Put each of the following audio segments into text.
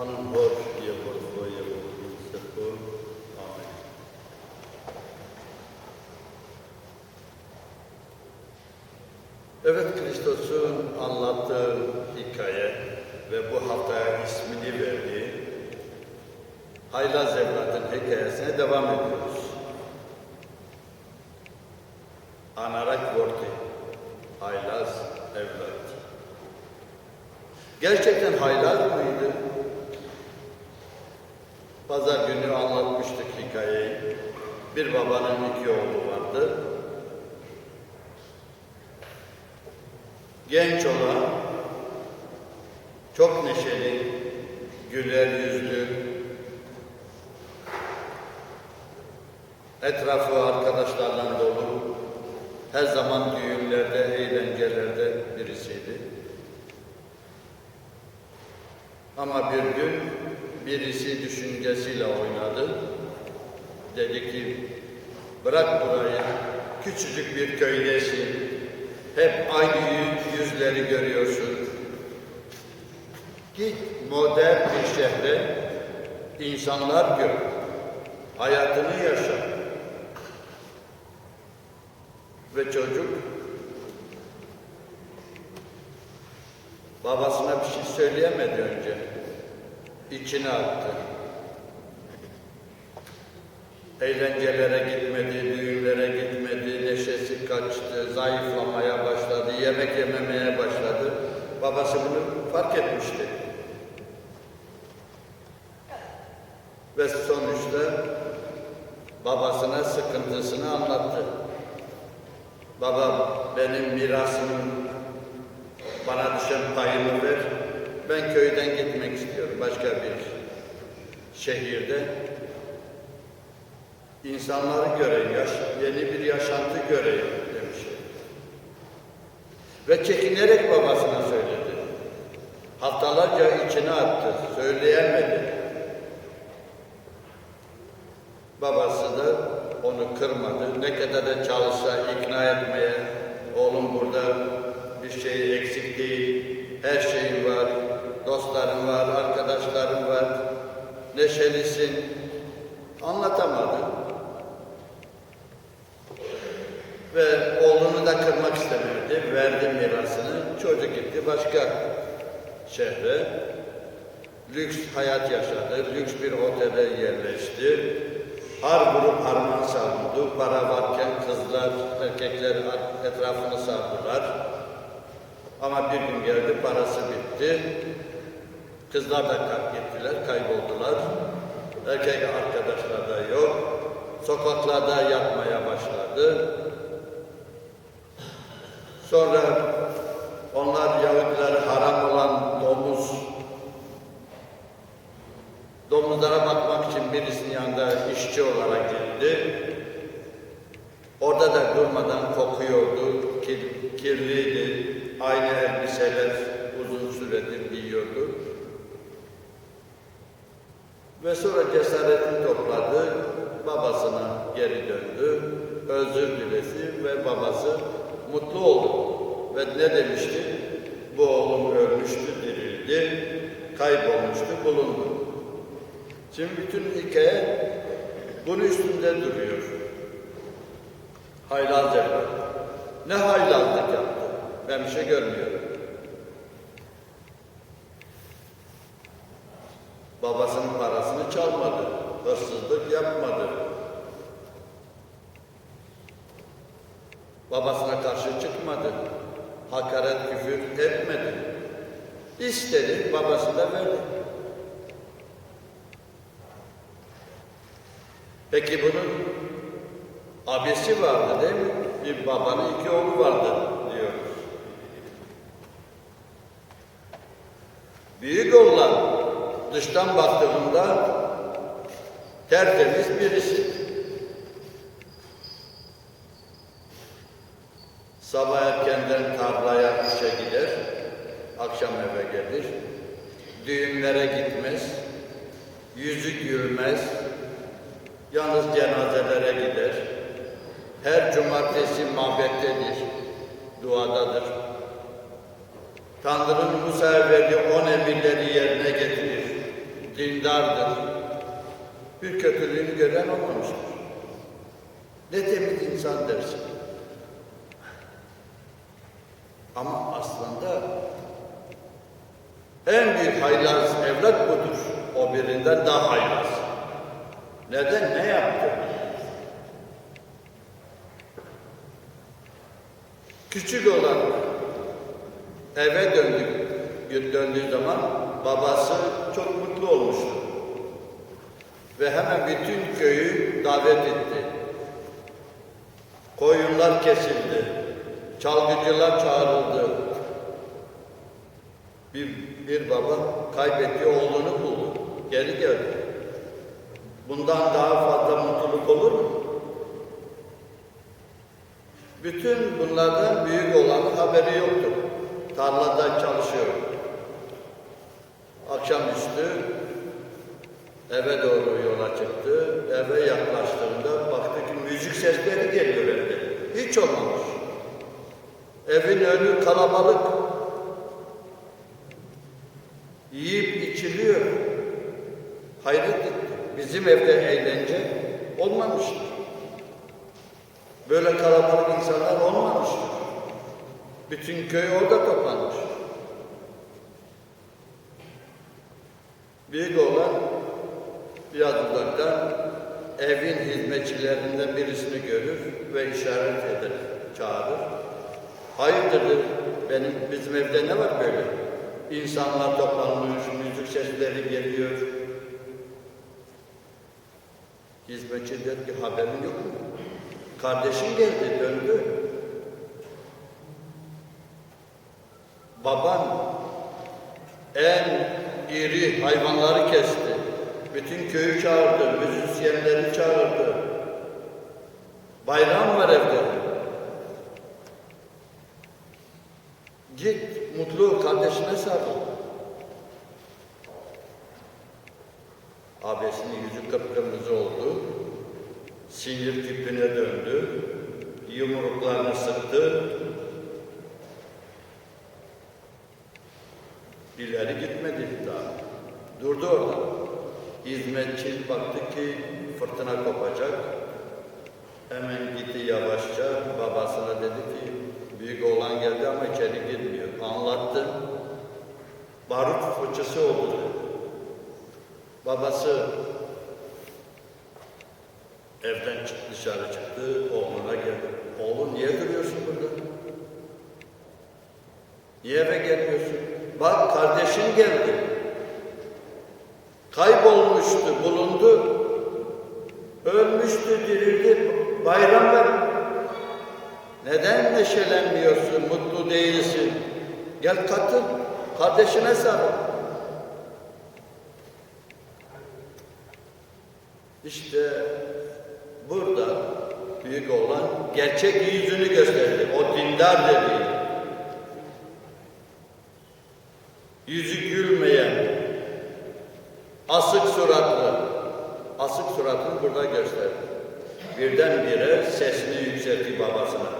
Hanım boş diye portfolyo Evet Kristos'un anlattığı hikaye ve bu haftaya ismini verdiği Haylaz evladın hikayesine devam ediyoruz. Anarak Vorti, Haylaz evlat. Gerçekten haylaz Bir babanın iki oğlu vardı. Genç olan, çok neşeli, güler yüzlü, etrafı arkadaşlarla dolu, her zaman düğünlerde, eğlencelerde birisiydi. Ama bir gün birisi düşüncesiyle oynadı. Dedi ki, bırak burayı, küçücük bir köydesin. Hep aynı yüz- yüzleri görüyorsun. Git modern bir şehre, insanlar gör. Hayatını yaşa. Ve çocuk babasına bir şey söyleyemedi önce. İçine attı. Eğlencelere gitmedi, düğünlere gitmedi, neşesi kaçtı, zayıflamaya başladı, yemek yememeye başladı. Babası bunu fark etmişti. Ve sonuçta babasına sıkıntısını anlattı. Baba benim mirasımın bana düşen payımı ver. Ben köyden gitmek istiyorum başka bir şehirde. İnsanları göreyim, yaş, yeni bir yaşantı göreyim demiş. Ve çekinerek babasına söyledi. Haftalarca içine attı, söyleyemedi. Babası da onu kırmadı. Ne kadar da çalışsa ikna etmeye, oğlum burada bir şey eksik değil, her şeyin var, dostların var, arkadaşların var, neşelisin. Ve oğlunu da kırmak istemedi. Verdi mirasını. Çocuk gitti başka şehre. Lüks hayat yaşadı. Lüks bir otele yerleşti. Har vurup harman savundu. Para varken kızlar, erkekler etrafını sardılar. Ama bir gün geldi parası bitti. Kızlar da gittiler, kayboldular. Erkek arkadaşlar da yok. Sokaklarda yatmaya başladı. Sonra onlar Yahudiler haram olan domuz, domuzlara bakmak için birisinin yanında işçi olarak geldi. Orada da durmadan kokuyordu, kir, kirliydi, aynı elbiseler uzun süredir giyiyordu. Ve sonra cesaretini topladı, babasına geri döndü, özür dilesi ve babası mutlu oldu. Ve ne demişti? Bu oğlum ölmüştü, dirildi, kaybolmuştu, bulundu. Şimdi bütün hikaye bunun üstünde duruyor. Haylaz evlat. Ne haylazlık yaptı? Ben bir şey görmüyorum. İstedi, babası da verdi. Peki bunun abisi vardı değil mi? Bir babanın iki oğlu vardı diyoruz. Büyük oğlan dıştan baktığında tertemiz birisi. Sabah erkenden tarlaya işe gider, akşam eve gelir. Düğünlere gitmez, yüzü gülmez, yalnız cenazelere gider. Her cumartesi mabettedir, duadadır. Tanrı'nın Musa'ya verdiği on emirleri yerine getirir. dindardır. Bir kötülüğünü gören olmamıştır. Ne temiz insan dersin. Ama aslında en büyük haylaz evlat budur. O birinden daha haylaz. Neden? Ne yaptı? Küçük olan eve döndük, döndüğü zaman babası çok mutlu olmuştu. Ve hemen bütün köyü davet etti. Koyunlar kesildi. Çalgıcılar çağrıldı. Bir, bir baba kaybettiği oğlunu buldu. Geri geldi. Bundan daha fazla mutluluk olur mu? Bütün bunlardan büyük olan haberi yoktu. Tarlada çalışıyor. Akşamüstü eve doğru yola çıktı. Eve yaklaştığında baktı ki müzik sesleri geliyor evde. Hiç olmamış. Evin önü kalabalık. Bizim evde eğlence olmamıştır. Böyle kalabalık insanlar olmamıştır. Bütün köy orada toplanmış. Büyük olan biraz uzaktan evin hizmetçilerinden birisini görür ve işaret eder, çağırır. Hayırdır benim bizim evde ne var böyle? İnsanlar toplanmış, müzik sesleri geliyor. Hizmetçi der ki haberin yok mu? Kardeşin geldi, döndü. Baban en iri hayvanları kesti. Bütün köyü çağırdı, müzisyenleri çağırdı. Bayram var evde. Git mutlu kardeşine sarıl. Abisinin yüzü kıpkırmızı. Sinir tipine döndü. Yumruklarını sıktı. İleri gitmedi daha. Durdu orada. Hizmetçi baktı ki fırtına kopacak. Hemen gitti yavaşça babasına dedi ki büyük oğlan geldi ama içeri girmiyor. Anlattı. Barut fırçası oldu. Babası evden dışarı çıktı, oğluna geldi. Oğlum niye duruyorsun burada? Niye eve gelmiyorsun? Bak kardeşin geldi. Kaybolmuştu, bulundu. Ölmüştü, dirildi. Bayram var. Neden neşelenmiyorsun, mutlu değilsin? Gel katıl, kardeşine sarıl. İşte burada büyük olan gerçek yüzünü gösterdi. O dindar dedi. Yüzü gülmeyen, asık suratlı, asık suratını burada gösterdi. Birdenbire sesini yükseltti babasına.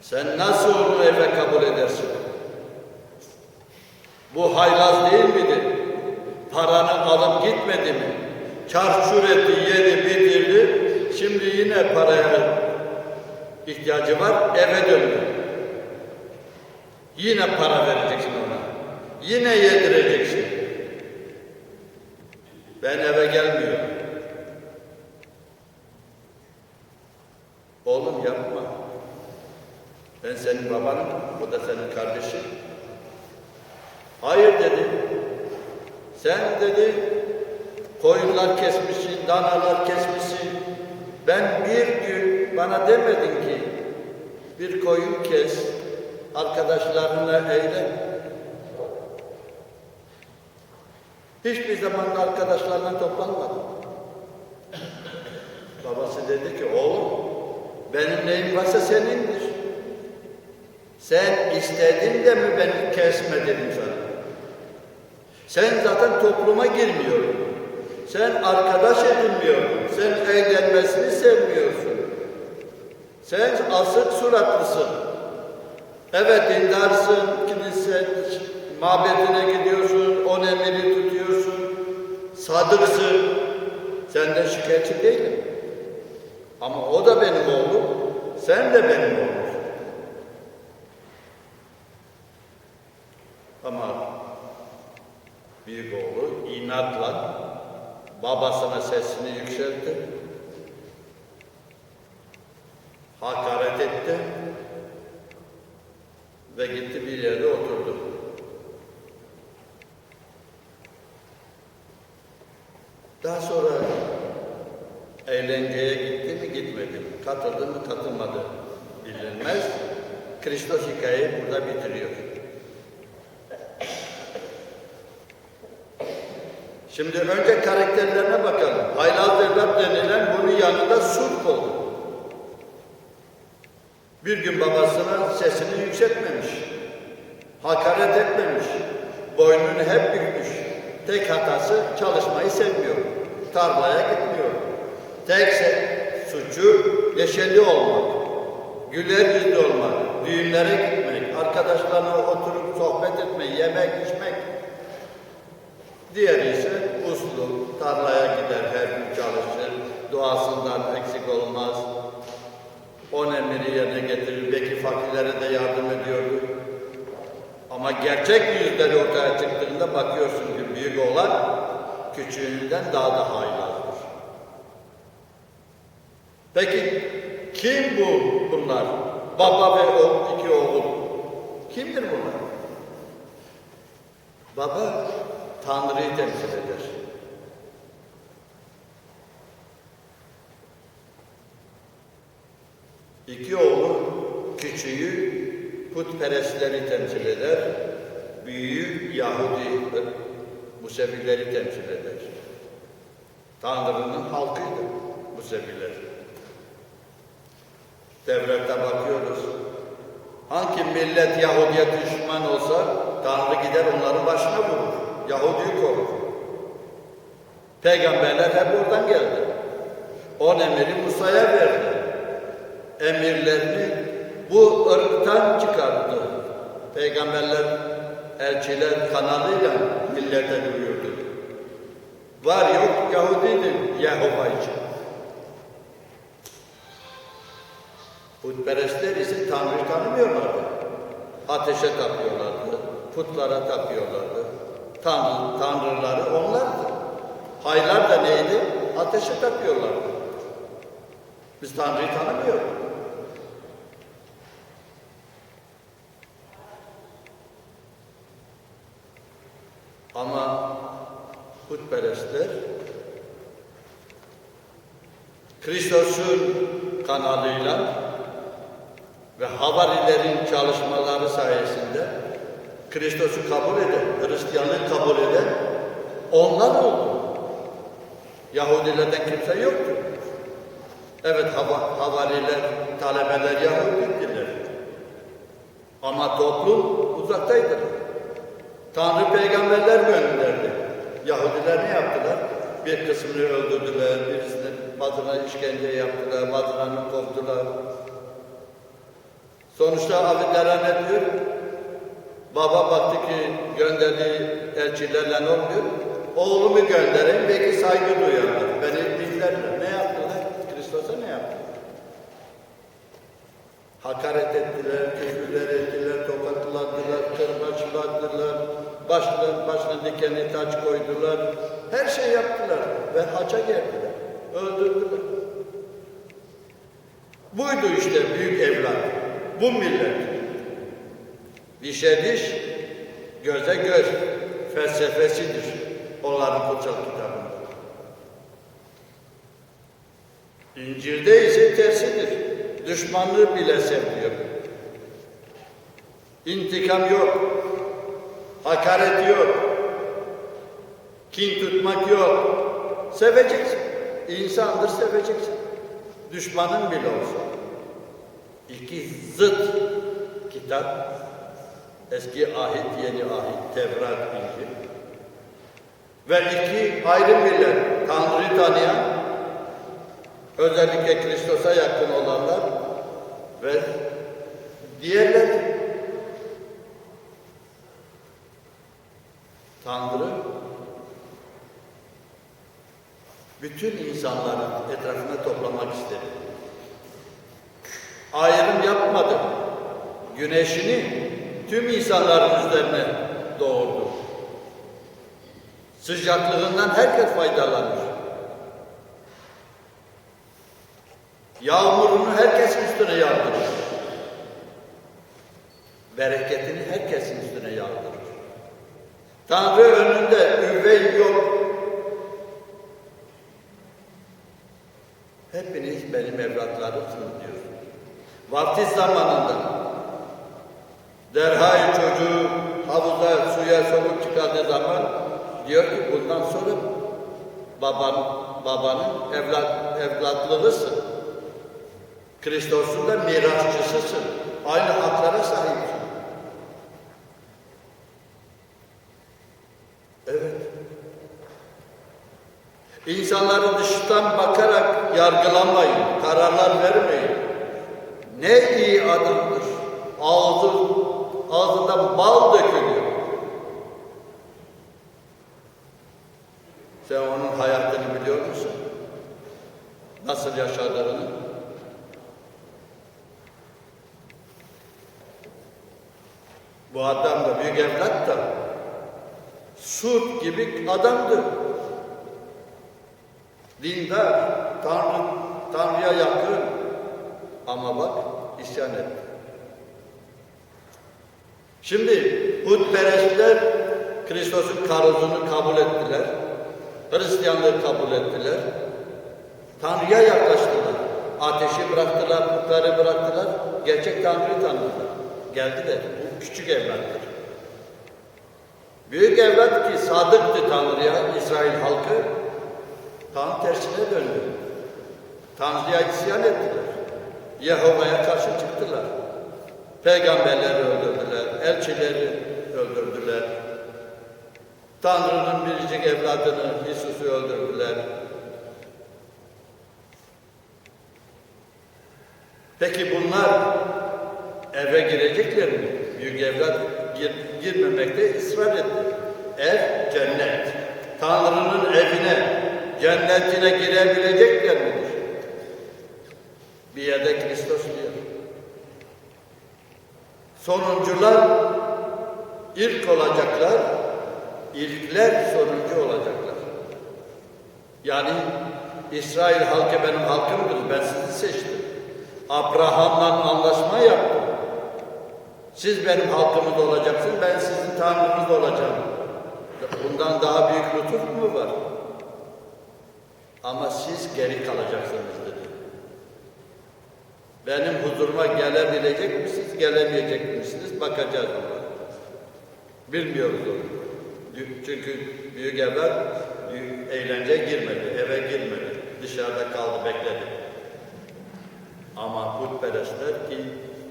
Sen nasıl onu eve kabul edersin? Bu haylaz değil midir? Paranı alıp gitmedi mi? Çarçur etti, yedi, bitirdi. Şimdi yine paraya ihtiyacı var, eve döndü. Yine para vereceksin ona. Yine yedireceksin. Ben eve gelmiyorum. Oğlum yapma. Ben senin babanım, bu da senin kardeşin. Hayır dedi. Sen dedi, koyunlar kesmişsin, danalar kesmişsin. Ben bir gün bana demedin ki, bir koyun kes, arkadaşlarına eyle. Hiçbir zaman da arkadaşlarına toplanmadım. Babası dedi ki, oğlum benim neyim varsa senindir. Sen istedin de mi beni kesme dedim sana. Sen zaten topluma girmiyorsun. Sen arkadaş edinmiyorsun. Sen eğlenmesini sevmiyorsun. Sen asık suratlısın. Evet dindarsın, kilise mabedine gidiyorsun, on emiri tutuyorsun. sadıksın. Senden şikayetçi değilim. Ama o da benim oğlum, sen de benim oğlumsun. Ama büyük oğlu inatla babasına sesini yükseltti. Hakaret etti ve gitti bir yerde oturdu. Daha sonra eğlenceye gitti mi gitmedi mi, katıldı mı katılmadı bilinmez. Kristos hikayeyi burada bitiriyor. Şimdi önce karakterlerine bakalım. Haylaz evlat denilen bunun yanında sulh oldu. Bir gün babasına sesini yükseltmemiş. Hakaret etmemiş. Boynunu hep bükmüş. Tek hatası çalışmayı sevmiyor. Tarlaya gitmiyor. Tek suçu neşeli olmak. Güler yüzlü olmak. Düğünlere gitmek. Arkadaşlarına oturup sohbet etmek. Yemek, içmek. Diğeri ise uslu, tarlaya gider, her gün çalışır, duasından eksik olmaz. On emri yerine getirir, belki fakirlere de yardım ediyordu. Ama gerçek yüzleri ortaya çıktığında bakıyorsun ki büyük olan küçüğünden daha da haylazdır. Peki kim bu bunlar? Baba ve o iki oğul. Kimdir bunlar? Baba Tanrı'yı temsil eder. İki oğlu küçüğü putperestleri temsil eder, büyüğü Yahudi Musevileri temsil eder. Tanrı'nın halkıydı Museviler. Devlette bakıyoruz. Hangi millet Yahudi'ye düşman olsa Tanrı gider onların başına vurur. Yahudi'yi korur. Peygamberler hep oradan geldi. On emiri Musa'ya verdi. Emirlerini bu ırktan çıkarttı. Peygamberler, elçiler kanalıyla millete duyurdu. Var yok Yahudidir Yehova için. Putperestler ise Tanrı'yı tanımıyorlardı. Ateşe tapıyorlardı, putlara tapıyorlardı. Tanrı, tanrıları onlardı. Haylar da neydi? Ateşe tapıyorlardı. Biz Tanrı'yı tanımıyoruz. Ama putperestler Kristos'un kanalıyla ve havarilerin çalışmaları sayesinde Kristos'u kabul eden, Hristiyanlık kabul eden onlar oldu. Yahudilerden kimse yoktu. Evet hava, havariler, talebeler Yahudidiler. Ama toplum uzaktaydı. Tanrı peygamberler gönderdi. Yahudiler ne yaptılar? Bir kısmını öldürdüler, birisini Madına işkence yaptılar, Madına'nı kovdular. Sonuçta Avidaran ne diyor? Baba baktı ki gönderdiği elçilerle ne oluyor? Oğlumu gönderin, belki saygı duyarlar. Beni dinlerler. Ne yaptılar? Kristos'a ne yaptılar? Hakaret ettiler, küfürler ettiler, tokatladılar, kırbaçladılar, başlarının başına dikenli taç koydular. Her şey yaptılar ve haça geldiler, öldürdüler. Buydu işte büyük evlat, bu millet. Dişe diş, göze göz felsefesidir onların kutsal kitabında. İncil'de ise tersidir. Düşmanlığı bile sevmiyor. İntikam yok. Hakaret yok. Kin tutmak yok. Seveceksin. İnsandır seveceksin. Düşmanın bile olsa. İki zıt kitap. Eski ahit, yeni ahit, Tevrat, İncil. Ve iki ayrı millet. Tanrı'yı tanıyan, özellikle Kristos'a yakın olanlar ve diğerleri Tanrı bütün insanları etrafına toplamak istedi. Ayrım yapmadı. Güneşini tüm insanların üzerine doğurdu. Sıcaklığından herkes faydalanır. Yağmurunu herkes üstüne yağdırır. Bereketini herkesin. Tanrı önünde üvey yok. Hepiniz benim evlatlarımsınız diyor. Vaftiz zamanında derhal çocuğu havuza suya sokup çıkardığı zaman diyor ki bundan sonra baban, babanın evlat, evlatlığısın. Kristos'un da mirasçısısın. Aynı haklara sahipsin. İnsanları dıştan bakarak yargılamayın, kararlar vermeyin. Ne iyi adamdır. Ağzı, ağzından bal dökülüyor. Sen onun hayatını biliyor musun? Nasıl yaşadığını? Bu adam da büyük evlat da Sut gibi adamdı. Dindar, Tanrı, Tanrı'ya yakın. Ama bak isyan etti. Şimdi Hutperestler Kristos'un karuzunu kabul ettiler. Hristiyanlığı kabul ettiler. Tanrı'ya yaklaştılar. Ateşi bıraktılar, putları bıraktılar. Gerçek Tanrı'yı tanıdılar. Geldiler. Bu küçük evlattır. Büyük evlat ki sadıktı Tanrı'ya, İsrail halkı tam tersine döndü. Tanrı'ya isyan ettiler. Yahova'ya karşı çıktılar. Peygamberleri öldürdüler, elçileri öldürdüler. Tanrı'nın biricik evladını, Yesus'u öldürdüler. Peki bunlar eve girecekler mi? Büyük evlat gir, girmemekte ısrar etti. Ev cennet. Tanrı'nın evine, cennetine girebilecekler midir? Bir yerde Kristos diyor. Sonuncular ilk olacaklar, ilkler sonuncu olacaklar. Yani İsrail halkı benim halkımdır, ben sizi seçtim. Abraham'la anlaşma yaptım. Siz benim halkımız olacaksınız, ben sizin tanrınız olacağım. Bundan daha büyük lütuf mu var? Ama siz geri kalacaksınız dedi. Benim huzuruma gelebilecek misiniz, gelemeyecek misiniz? Bakacağız ona. Bilmiyoruz onu. Çünkü büyük evler büyük eğlence girmedi, eve girmedi. Dışarıda kaldı, bekledi. Ama putperestler ki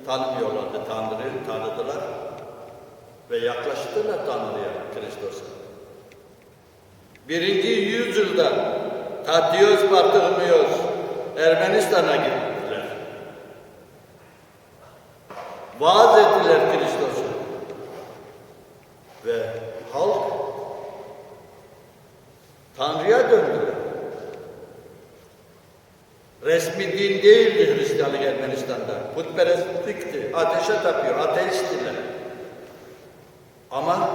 tanımıyorlardı Tanrı'yı, tanıdılar ve yaklaştılar Tanrı'ya, Kristos'a. Birinci yüzyılda Tatios Bartolomeos Ermenistan'a gittiler. Vaaz ettiler Kristos'u. Ve halk Tanrı'ya döndüler. Resmi din değildi Hristiyanlık Ermenistan'da. Putperestlikti. Ateşe tapıyor. Ateisttiler. Ama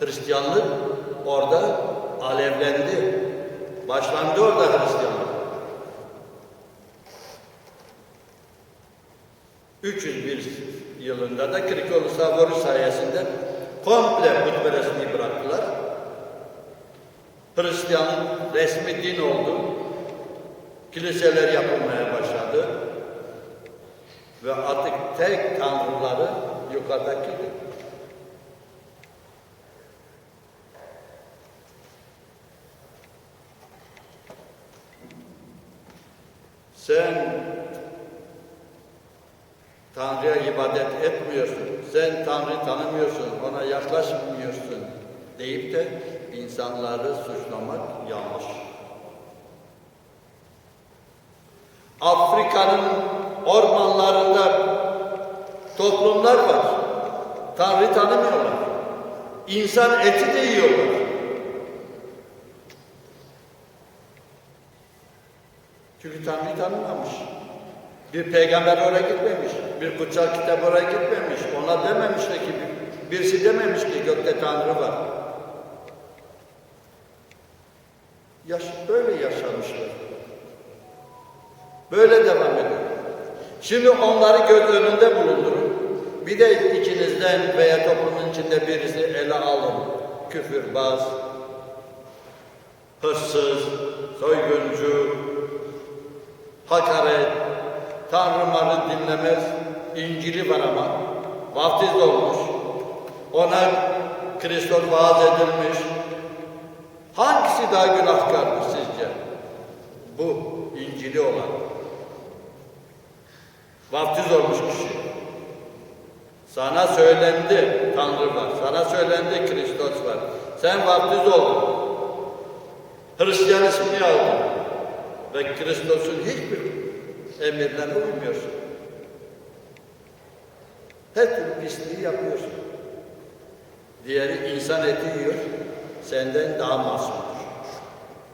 Hristiyanlık orada alevlendi. Başlandı orada Hristiyanlık. 301 yılında da Krikolu Savoru sayesinde komple putperestliği bıraktılar. Hristiyanlık resmi din oldu. Kiliseler yapılmaya başladı. Ve artık tek tanrıları yukarıdakidir. Sen Tanrı'ya ibadet etmiyorsun, sen Tanrı'yı tanımıyorsun, ona yaklaşmıyorsun deyip de insanları suçlamak yanlış. Afrika'nın ormanlarında toplumlar var. Tanrı tanımıyorlar. İnsan eti de yiyorlar. Çünkü Tanrı'yı tanımamış. Bir peygamber oraya gitmemiş. Bir kutsal kitap oraya gitmemiş. Ona dememişler ki, birisi dememiş ki gökte Tanrı var. Yaş, böyle yaşamışlar. Böyle devam ediyor. Şimdi onları göz önünde bulundurun. Bir de içinizden veya toplumun içinde birisi ele alın. Küfürbaz, hırsız, soyguncu, hakaret, Tanrı malı dinlemez, İncil'i var ama, vaftiz olmuş, ona Kristus vaaz edilmiş. Hangisi daha günahkardır sizce? Bu, İncil'i olan. Vaftiz olmuş kişi. Sana söylendi Tanrı var, sana söylendi Kristus var. Sen vaftiz oldun. Hristiyan ismini aldın. Ve Kristus'un hiçbir emirlerine uymuyorsun. Her türlü pisliği yapıyorsun. Diğeri insan eti yiyor, senden daha masumdur.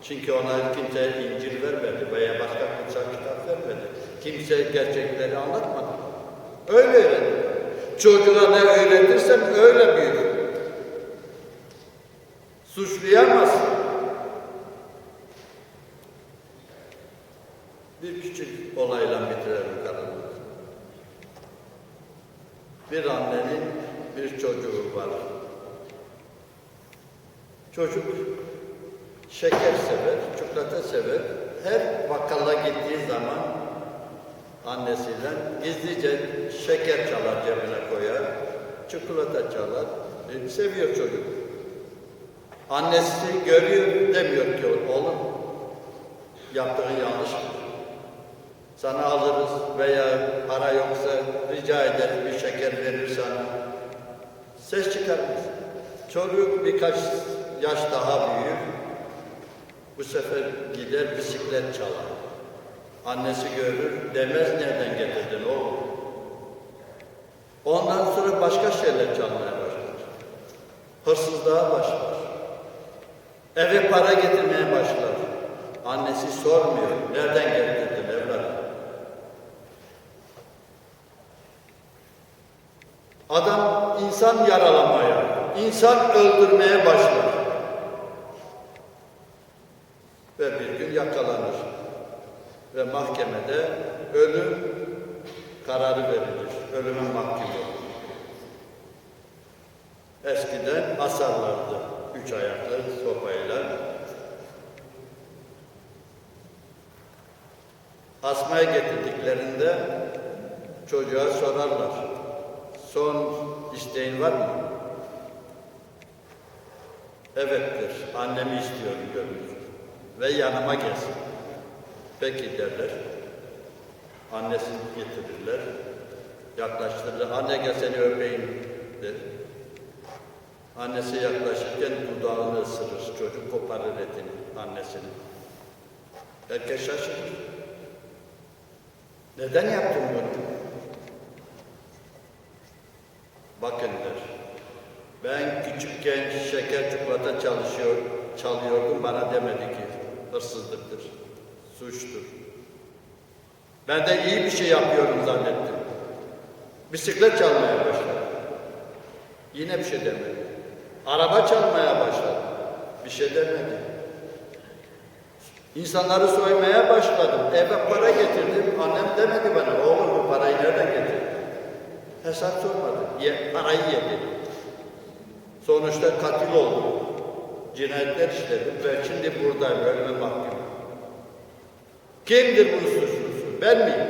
Çünkü ona kimse İncil vermedi veya başka kutsal kitap vermedi. Kimse gerçekleri anlatmadı. Öyle öğrendi. Çocuğa ne öğretirsen öyle büyür. Suçlayamazsın. Bir küçük olayla bitirelim bir çocuğu var. Çocuk şeker sever, çikolata sever. Her bakkala gittiği zaman annesiyle gizlice şeker çalar cebine koyar, çikolata çalar. E, seviyor çocuk. Annesi görüyor, demiyor ki oğlum yaptığın yanlıştır. Sana alırız veya para yoksa rica ederiz bir şeker verir sana. Ses çıkarmaz. Çocuk birkaç yaş daha büyür. Bu sefer gider bisiklet çalar. Annesi görür, demez nereden getirdin oğlum. Ondan sonra başka şeyler çalmaya başlar. Hırsızlığa başlar. Eve para getirmeye başlar. Annesi sormuyor, nereden getirdin evladım? Adam insan yaralamaya, insan öldürmeye başlar. Ve bir gün yakalanır. Ve mahkemede ölüm kararı verilir. Ölüme mahkum olur. Eskiden asarlardı üç ayaklı sopayla. Asmaya getirdiklerinde çocuğa sorarlar. Son isteğin var mı? Evettir, annemi istiyorum görünür. Ve yanıma gelsin. Peki derler. Annesini getirirler. Yaklaştırırlar. Anne gel seni öpeyim der. Annesi yaklaşırken dudağını ısırır. Çocuk koparır etini annesini. Herkes şaşırır. Neden yaptın bunu? Bakın der. Ben küçükken şeker çikolata çalışıyor, çalıyordum bana demedi ki hırsızlıktır, suçtur. Ben de iyi bir şey yapıyorum zannettim. Bisiklet çalmaya başladım. Yine bir şey demedi. Araba çalmaya başladım. Bir şey demedi. İnsanları soymaya başladım. Eve para getirdim. Annem demedi bana, oğlum bu parayı nereden getirdin? Hesap sormadı. Ye, parayı yedi. Sonuçta katil oldum. Cinayetler işledim ve şimdi buradayım, ölüme mahkum. Kimdir bunun suçlusu? Ben miyim?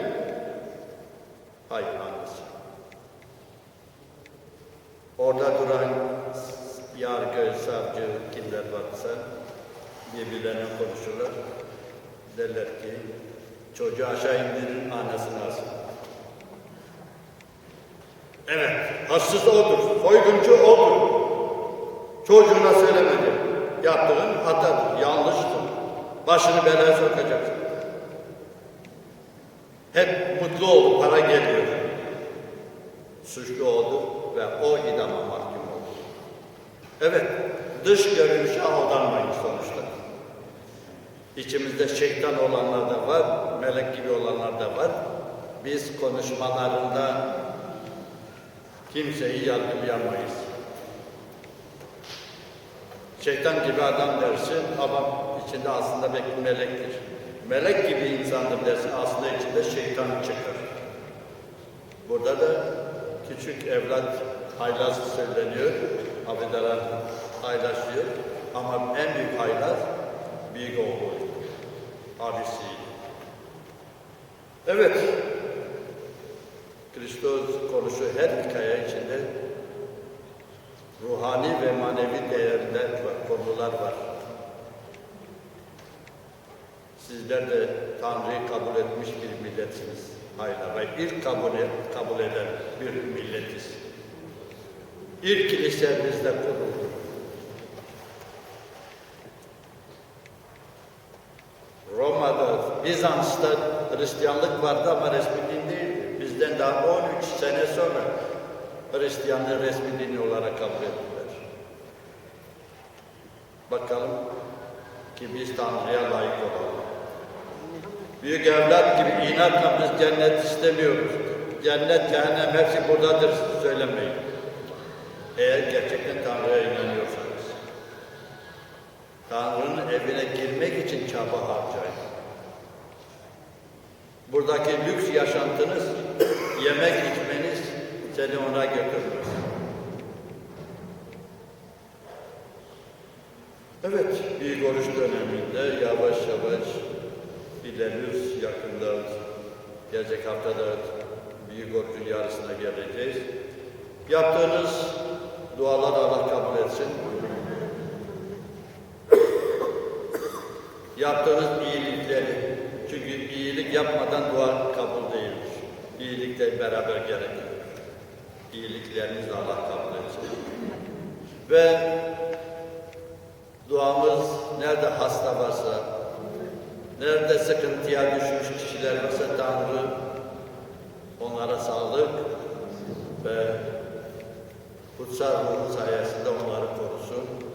Hayır, annesi. Orada duran yargı, savcı, kimler varsa birbirlerine konuşurlar. Derler ki, çocuğu aşağı indirin, annesini alsın. Evet, hassız odur, soyguncu odur. Çocuğuna söylemedi. Yaptığın hatadır, yanlıştır. Başını belaya sokacaksın. Hep mutlu oldu, para geliyor. Suçlu oldu ve o idama mahkum oldu. Evet, dış görünüşe aldanmayın sonuçta. İçimizde şeytan olanlar da var, melek gibi olanlar da var. Biz konuşmalarında kimseyi yargılayamayız. Şeytan gibi adam dersin ama içinde aslında belki melektir. Melek gibi insandır dersin aslında içinde şeytan çıkar. Burada da küçük evlat haylaz söyleniyor. Abidalar haylaz diyor. Ama en büyük haylaz büyük oğlu. Abisi. Evet. Kristos konuşu her hikaye içinde ruhani ve manevi değerler var, konular var. Sizler de Tanrı'yı kabul etmiş bir milletsiniz. Hayla ve ilk kabul, et, kabul eden bir milletiz. İlk kilisemizde kuruldu. Roma'da, Bizans'ta Hristiyanlık vardı ama resmi din değildi. Bizden daha 13 sene sonra Hristiyanlığı resmi din olarak kabul ettiler. Bakalım ki biz Tanrı'ya layık olalım. Büyük evlat gibi inatla biz cennet istemiyoruz. Cennet, cehennem hepsi buradadır söylemeyin. Eğer gerçekten Tanrı'ya inanıyorsanız. Tanrı'nın evine girmek için çaba harcayın. Buradaki lüks yaşantınız, yemek içmeniz seni ona götürmez. Evet, büyük oruç döneminde yavaş yavaş ilerliyoruz. Yakında, gelecek haftada büyük orucun yarısına geleceğiz. Yaptığınız dualar Allah kabul etsin. Yaptığınız iyilikleri, çünkü iyilik yapmadan dua kabul değildir. İyilikle beraber gerekir. İyiliklerinizi Allah kabul etsin. Ve duamız nerede hasta varsa, nerede sıkıntıya düşmüş kişiler varsa Tanrı onlara sağlık ve kutsal ruh sayesinde onları korusun.